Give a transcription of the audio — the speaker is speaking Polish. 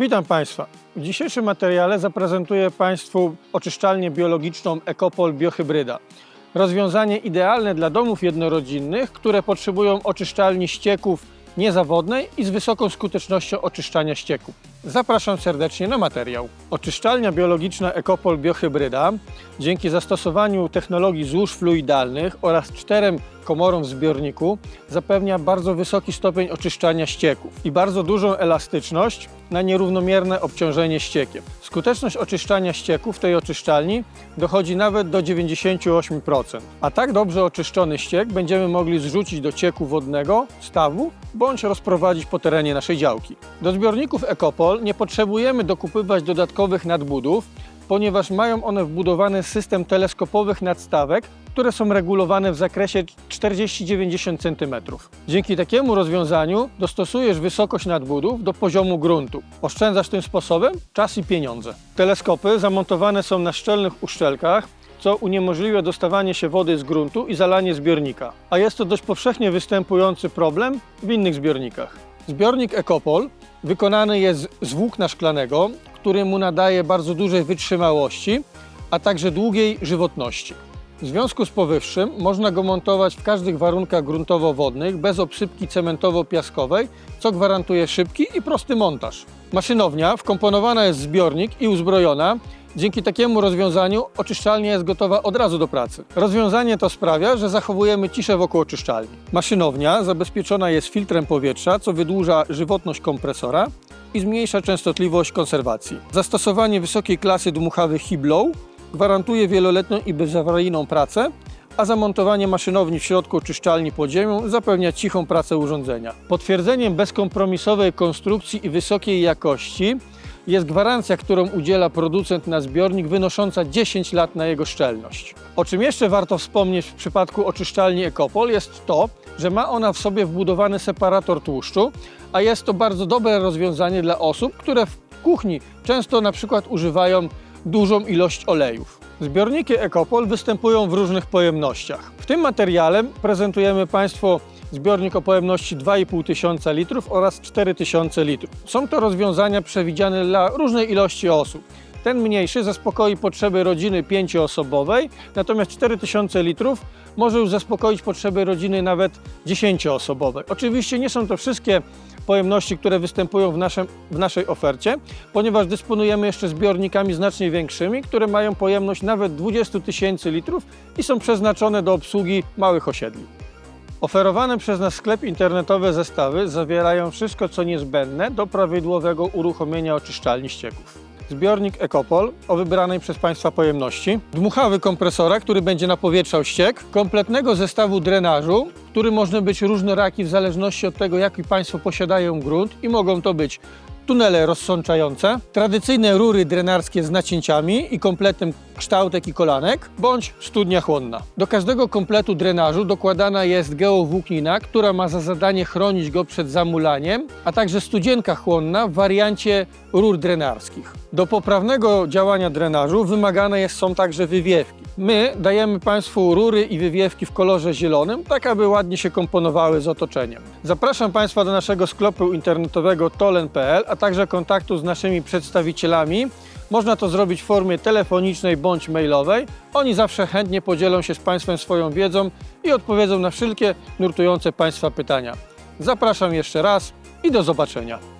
Witam Państwa. W dzisiejszym materiale zaprezentuję Państwu oczyszczalnię biologiczną Ecopol Biohybryda. Rozwiązanie idealne dla domów jednorodzinnych, które potrzebują oczyszczalni ścieków niezawodnej i z wysoką skutecznością oczyszczania ścieków. Zapraszam serdecznie na materiał. Oczyszczalnia biologiczna Ecopol Biohybryda dzięki zastosowaniu technologii złóż fluidalnych oraz czterem komorom w zbiorniku zapewnia bardzo wysoki stopień oczyszczania ścieków i bardzo dużą elastyczność na nierównomierne obciążenie ściekiem. Skuteczność oczyszczania ścieków w tej oczyszczalni dochodzi nawet do 98%. A tak dobrze oczyszczony ściek będziemy mogli zrzucić do cieku wodnego, stawu bądź rozprowadzić po terenie naszej działki. Do zbiorników Ecopol nie potrzebujemy dokupywać dodatkowych nadbudów, ponieważ mają one wbudowany system teleskopowych nadstawek, które są regulowane w zakresie 40-90 cm. Dzięki takiemu rozwiązaniu dostosujesz wysokość nadbudów do poziomu gruntu. Oszczędzasz tym sposobem czas i pieniądze. Teleskopy zamontowane są na szczelnych uszczelkach, co uniemożliwia dostawanie się wody z gruntu i zalanie zbiornika. A jest to dość powszechnie występujący problem w innych zbiornikach. Zbiornik Ecopol wykonany jest z włókna szklanego, który mu nadaje bardzo dużej wytrzymałości, a także długiej żywotności. W związku z powyższym można go montować w każdych warunkach gruntowo-wodnych bez obsypki cementowo-piaskowej, co gwarantuje szybki i prosty montaż. Maszynownia wkomponowana jest w zbiornik i uzbrojona. Dzięki takiemu rozwiązaniu oczyszczalnia jest gotowa od razu do pracy. Rozwiązanie to sprawia, że zachowujemy ciszę wokół oczyszczalni. Maszynownia zabezpieczona jest filtrem powietrza, co wydłuża żywotność kompresora i zmniejsza częstotliwość konserwacji. Zastosowanie wysokiej klasy dmuchawych Hiblow gwarantuje wieloletnią i bezawaryjną pracę, a zamontowanie maszynowni w środku oczyszczalni pod ziemią zapewnia cichą pracę urządzenia. Potwierdzeniem bezkompromisowej konstrukcji i wysokiej jakości jest gwarancja, którą udziela producent na zbiornik, wynosząca 10 lat na jego szczelność. O czym jeszcze warto wspomnieć w przypadku oczyszczalni Ecopol jest to, że ma ona w sobie wbudowany separator tłuszczu, a jest to bardzo dobre rozwiązanie dla osób, które w kuchni często na przykład używają dużą ilość olejów. Zbiorniki Ecopol występują w różnych pojemnościach. W tym materiale prezentujemy Państwu zbiornik o pojemności 2,5 tysiąca litrów oraz 4000 litrów. Są to rozwiązania przewidziane dla różnej ilości osób. Ten mniejszy zaspokoi potrzeby rodziny pięcioosobowej, natomiast 4000 litrów może już zaspokoić potrzeby rodziny nawet 10-osobowej. Oczywiście nie są to wszystkie pojemności, które występują w, naszym, w naszej ofercie, ponieważ dysponujemy jeszcze zbiornikami znacznie większymi, które mają pojemność nawet 20 tysięcy litrów i są przeznaczone do obsługi małych osiedli. Oferowane przez nas sklep internetowe zestawy zawierają wszystko, co niezbędne do prawidłowego uruchomienia oczyszczalni ścieków. Zbiornik Ecopol o wybranej przez Państwa pojemności, dmuchawy kompresora, który będzie napowietrzał ściek, kompletnego zestawu drenażu, który może być różnoraki w zależności od tego, jaki Państwo posiadają grunt i mogą to być tunele rozsączające, tradycyjne rury drenarskie z nacięciami i kompletnym kształtek i kolanek, bądź studnia chłonna. Do każdego kompletu drenażu dokładana jest geowłóknina, która ma za zadanie chronić go przed zamulaniem, a także studzienka chłonna w wariancie rur drenarskich. Do poprawnego działania drenażu wymagane są także wywiewki. My dajemy Państwu rury i wywiewki w kolorze zielonym, tak aby ładnie się komponowały z otoczeniem. Zapraszam Państwa do naszego sklepu internetowego tolen.pl, a także kontaktu z naszymi przedstawicielami. Można to zrobić w formie telefonicznej bądź mailowej. Oni zawsze chętnie podzielą się z Państwem swoją wiedzą i odpowiedzą na wszelkie nurtujące Państwa pytania. Zapraszam jeszcze raz i do zobaczenia.